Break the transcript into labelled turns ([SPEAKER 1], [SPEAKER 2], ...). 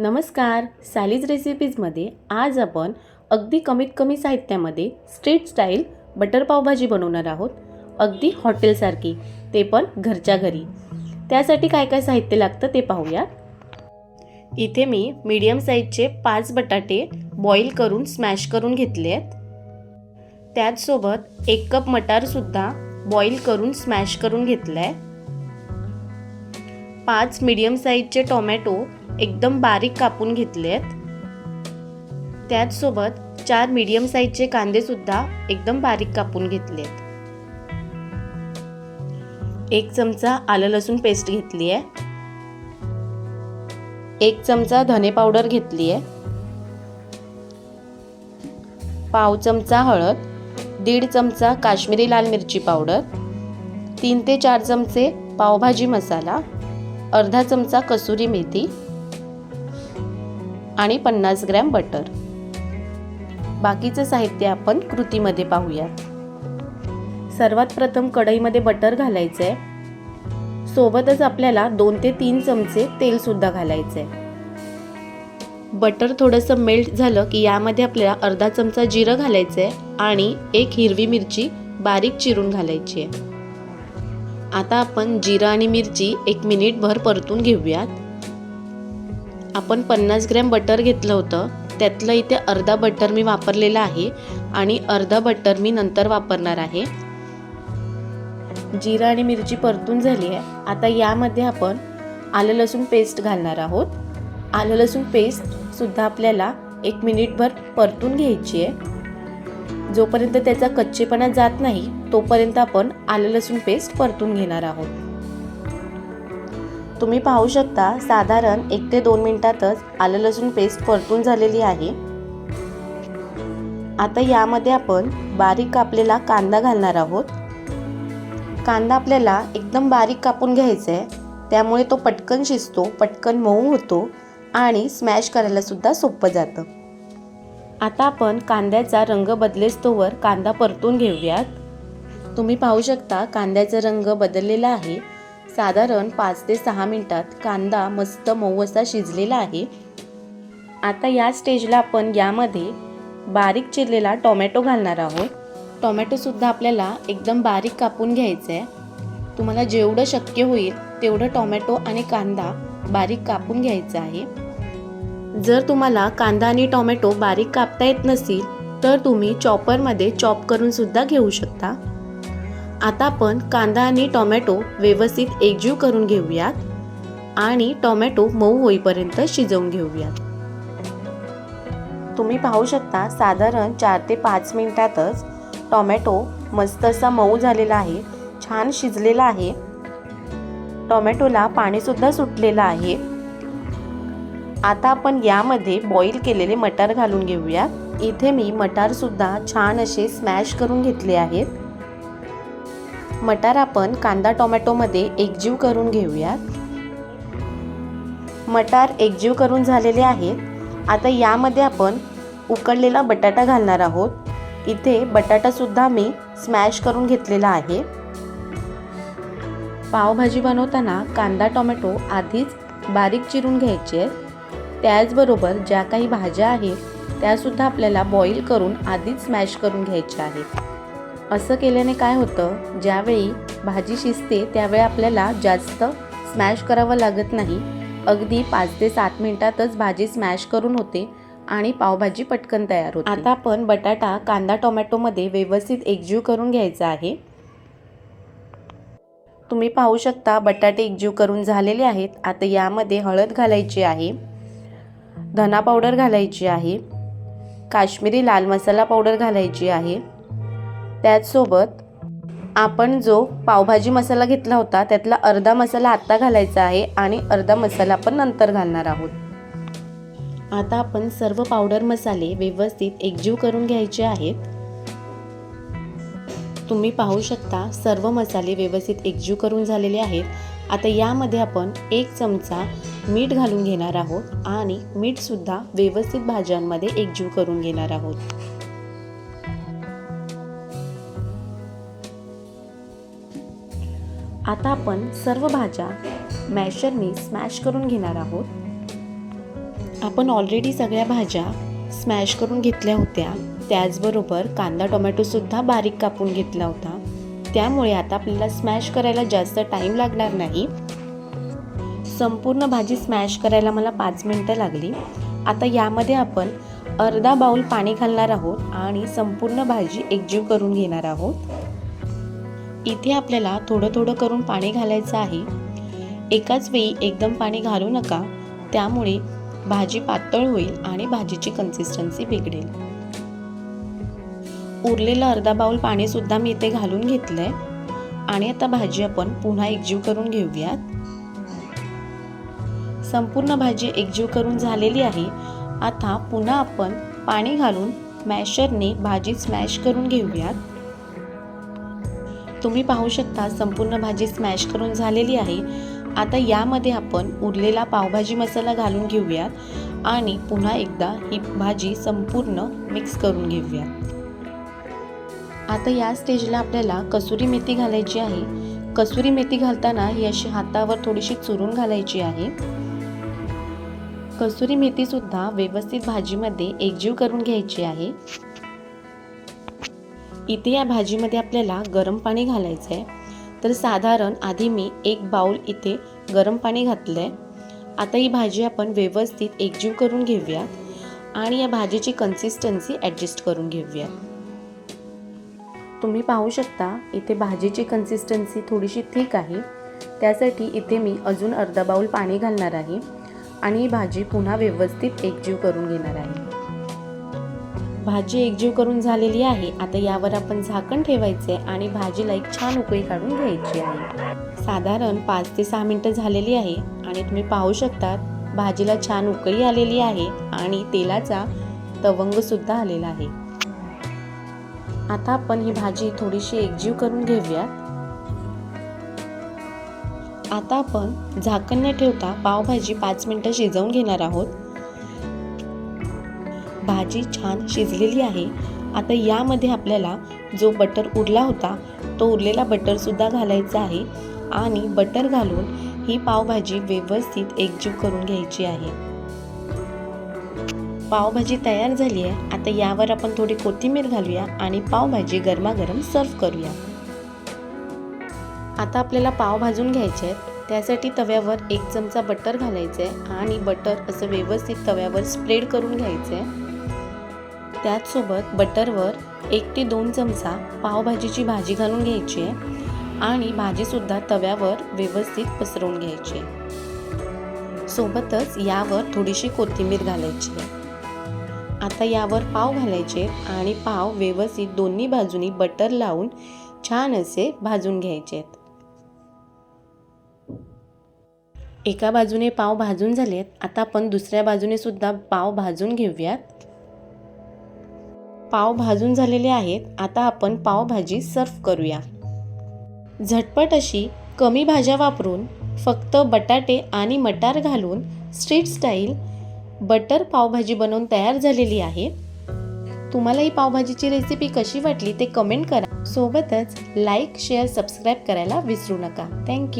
[SPEAKER 1] नमस्कार सालीज रेसिपीजमध्ये आज आपण अगदी कमीत कमी साहित्यामध्ये स्ट्रीट स्टाईल बटर पावभाजी बनवणार आहोत. अगदी हॉटेलसारखी ते पण घरच्या घरी. त्यासाठी काय काय साहित्य लागतं ते पाहूया. इथे मी मीडियम साईजचे पाच बटाटे बॉईल करून स्मॅश करून घेतले आहेत. त्याचसोबत एक कप मटारसुद्धा बॉईल करून स्मॅश करून घेतलं आहे पाच मीडियम साईजचे टोमॅटो एकदम बारीक कापून घेतले आहेत त्याचसोबत चार मीडियम साईजचे कांदे सुद्धा एकदम बारीक कापून घेतले आहेत एक चमचा आलं लसूण पेस्ट घेतली आहे एक चमचा धने पावडर घेतली आहे पाव चमचा हळद दीड चमचा काश्मीरी लाल मिरची पावडर तीन ते चार चमचे पावभाजी मसाला अर्धा चमचा कसुरी मेथी आणि पन्नास ग्रॅम बटर. बाकीचं साहित्य आपण कृतीमध्ये पाहूयात. सर्वात प्रथम कढईमध्ये बटर घालायचं आहे सोबतच आपल्याला दोन ते तीन चमचे तेलसुद्धा घालायचं आहे बटर थोडंसं मेल्ट झालं की यामध्ये आपल्याला अर्धा चमचा जिरं घालायचं आहे आणि एक हिरवी मिरची बारीक चिरून घालायची आहे. आता आपण जिरं आणि मिरची एक मिनिटभर परतून घेऊयात. आपण पन्नास ग्रॅम बटर घेतलं होतं. त्यातलं इथे अर्धा बटर मी वापरलेलं आहे आणि अर्धा बटर मी नंतर वापरणार आहे. जिरा आणि मिरची परतून झाली आहे. आता यामध्ये आपण आलं लसूण पेस्ट घालणार आहोत. आलं लसूण पेस्टसुद्धा आपल्याला एक मिनिटभर परतून घ्यायची आहे. जोपर्यंत त्याचा कच्चेपणा जात नाही तोपर्यंत आपण आलं लसूण पेस्ट परतून घेणार आहोत. तुम्ही पाहू शकता साधारण एक ते दोन मिनिटातच आलं लसूण पेस्ट परतून झालेली आहे. आता यामध्ये आपण बारीक कापलेला कांदा घालणार आहोत. कांदा आपल्याला एकदम बारीक कापून घ्यायचा आहे. त्यामुळे तो पटकन शिजतो पटकन मऊ होतो आणि स्मॅश करायलासुद्धा सोपं जातं. आता आपण कांद्याचा रंग बदलेस्तोवर कांदा परतून घेऊयात. तुम्ही पाहू शकता कांद्याचा रंग बदललेला आहे. साधारण पाच ते सहा मिनटात कांदा मस्त मऊ असा शिजलेला आहे. आता या स्टेजला आपण यामध्ये बारीक चिरलेला टोमॅटो घालणार आहोत. टोमॅटोसुद्धा आपल्याला एकदम बारीक कापून घ्यायचं आहे तुम्हाला जेवढं शक्य होईल तेवढं टोमॅटो आणि कांदा बारीक कापून घ्यायचा आहे. जर तुम्हाला कांदा आणि टोमॅटो बारीक कापता येत नसेल तर तुम्ही चॉपरमध्ये चॉप करून सुद्धा घेऊ शकता. आता आपण कांदा आणि टोमॅटो व्यवस्थित एकजीव करून घेऊयात आणि टोमॅटो मऊ होईपर्यंत शिजवून घेऊयात. तुम्ही पाहू शकता साधारण चार ते पाच मिनिटातच टोमॅटो मस्त असा मऊ झालेला आहे छान शिजलेला आहे. टोमॅटोला पाणीसुद्धा सुटलेलं आहे. आता आपण यामध्ये बॉईल केलेले मटार घालून घेऊया इथे मी मटारसुद्धा छान असे स्मॅश करून घेतले आहेत. मटार आपण कांदा टोमॅटोमध्ये एकजीव करून घेऊयात. मटार एकजीव करून झालेले आहेत. आता यामध्ये आपण उकडलेला बटाटा घालणार आहोत. इथे बटाटासुद्धा मी स्मॅश करून घेतलेला आहे. पावभाजी बनवताना कांदा टोमॅटो आधीच बारीक चिरून घ्यायचे त्याचबरोबर ज्या काही भाज्या आहेत त्यासुद्धा आपल्याला बॉईल करून आधीच स्मॅश करून घ्यायच्या आहेत. असं केल्याने काय होतं? ज्यावेळी भाजी शिजते त्यावेळी आपल्याला जास्त स्मॅश करावं लागत नाही. अगदी पाच ते सात मिनटातच भाजी स्मॅश करून होते आणि पावभाजी पटकन तयार होते. आता आपण बटाटा कांदा टोमॅटोमध्ये व्यवस्थित एकजीव करून घ्यायचा आहे. तुम्ही पाहू शकता बटाटे एकजीव करून झालेले आहेत. आता यामध्ये हळद घालायची आहे धना पावडर घालायची आहे काश्मीरी लाल मसाला पावडर घालायची आहे त्याचसोबत आपण जो पावभाजी मसाला घेतला होता त्यातला अर्धा मसाला आत्ता घालायचा आहे आणि अर्धा मसाला आपण नंतर घालणार आहोत. आता आपण सर्व पावडर मसाले व्यवस्थित एकजीव करून घ्यायचे आहेत. तुम्ही पाहू शकता सर्व मसाले व्यवस्थित एकजीव करून झालेले आहेत. आता यामध्ये आपण एक चमचा मीठ घालून घेणार आहोत आणि मीठसुद्धा व्यवस्थित भाज्यांमध्ये एकजीव करून घेणार आहोत. आता आपण सर्व भाज्या मॅशरनी स्मॅश करून घेणार आहोत. आपण ऑलरेडी सगळ्या भाज्या स्मॅश करून घेतल्या होत्या. त्याचबरोबर कांदा टोमॅटोसुद्धा बारीक कापून घेतला होता. त्यामुळे आता आपल्याला स्मॅश करायला जास्त टाईम लागणार नाही. संपूर्ण भाजी स्मॅश करायला मला पाच मिनटं लागली. आता यामध्ये आपण अर्धा बाऊल पाणी घालणार आहोत आणि संपूर्ण भाजी एकजीव करून घेणार आहोत. इथे आपल्याला थोडं थोडं करून पाणी घालायचं आहे. एकाच वेळी एकदम पाणी घालू नका. त्यामुळे भाजी पातळ होईल आणि भाजीची कन्सिस्टन्सी बिघडेल. उरलेलं अर्धा बाउल पाणीसुद्धा मी इथे घालून घेतलं आहे आणि आता भाजी आपण पुन्हा एकजीव करून घेऊयात. संपूर्ण भाजी एकजीव करून झालेली आहे. आता पुन्हा आपण पाणी घालून मॅशरने भाजी स्मॅश करून घेऊयात. तुम्ही पाहू शकता संपूर्ण भाजी स्मॅश करून झालेली आहे. आता यामध्ये आपण उरलेला पावभाजी मसाला घालून घेऊयात आणि पुन्हा एकदा ही भाजी संपूर्ण मिक्स करून घेऊयात. आता या स्टेजला आपल्याला कसुरी मेथी घालायची आहे. कसुरी मेथी घालताना ही अशी हातावर थोडीशी चुरून घालायची आहे. कसुरी मेथीसुद्धा व्यवस्थित भाजीमध्ये एकजीव करून घ्यायची आहे. इथे या भाजीमध्ये आपल्याला गरम पाणी घालायचं आहे तर साधारण आधी मी एक बाउल इथे गरम पाणी घातलं आहे आता ही भाजी आपण व्यवस्थित एकजीव करून घेऊयात आणि या भाजीची कन्सिस्टन्सी ॲडजस्ट करून घेऊयात. तुम्ही पाहू शकता इथे भाजीची कन्सिस्टन्सी थोडीशी थिक आहे. त्यासाठी इथे मी अजून अर्धा बाउल पाणी घालणार आहे आणि ही भाजी पुन्हा व्यवस्थित एकजीव करून घेणार आहे. भाजी एकजीव करून झालेली आहे. आता यावर आपण झाकण ठेवायचे आणि भाजीला एक छान उकळी काढून घ्यायची आहे. साधारण पाच ते सहा मिनटं झालेली आहे आणि तुम्ही पाहू शकतात भाजीला छान उकळी आलेली आहे आणि तेलाचा तवंग सुद्धा आलेला आहे. आता आपण ही भाजी थोडीशी एकजीव करून घेऊयात. आता आपण झाकण न ठेवता पावभाजी पाच मिनटं शिजवून घेणार आहोत. भाजी छान शिजलेली आहे. आता यामध्ये आपल्याला जो बटर उरला होता तो उरलेला बटरसुद्धा घालायचा आहे आणि बटर घालून ही पावभाजी व्यवस्थित एकजीव करून घ्यायची आहे. पावभाजी तयार झाली आहे. आता यावर आपण थोडी कोथिंबीर घालूया आणि पावभाजी गरमागरम सर्व करूया. आता आपल्याला पाव भाजून घ्यायचे आहेत. त्यासाठी तव्यावर एक चमचा बटर घालायचं आहे आणि बटर असं व्यवस्थित तव्यावर स्प्रेड करून घ्यायचं आहे. त्याचसोबत बटरवर एक ते दोन चमचा पावभाजीची भाजी घालून घ्यायची आहे आणि भाजीसुद्धा तव्यावर व्यवस्थित पसरवून घ्यायची आहे. सोबतच यावर थोडीशी कोथिंबीर घालायची आहे. आता यावर पाव घालायचे आणि पाव व्यवस्थित दोन्ही बाजूनी बटर लावून छान असे भाजून घ्यायचे आहेत. एका बाजूने पाव भाजून झालेत. आता आपण दुसऱ्या बाजूने सुद्धा पाव भाजून घेऊयात. पाव भाजून झालेले आहेत आता आपण पावभाजी सर्व करूया. झटपट अशी कमी भाज्या वापरून फक्त बटाटे आणि मटार घालून स्ट्रीट स्टाईल बटर पावभाजी बनवून तयार झालेली आहे. तुम्हाला ही पावभाजीची रेसिपी कशी वाटली ते कमेंट करा. सोबतच लाईक शेअर सबस्क्राईब करायला विसरू नका. थँक्यू.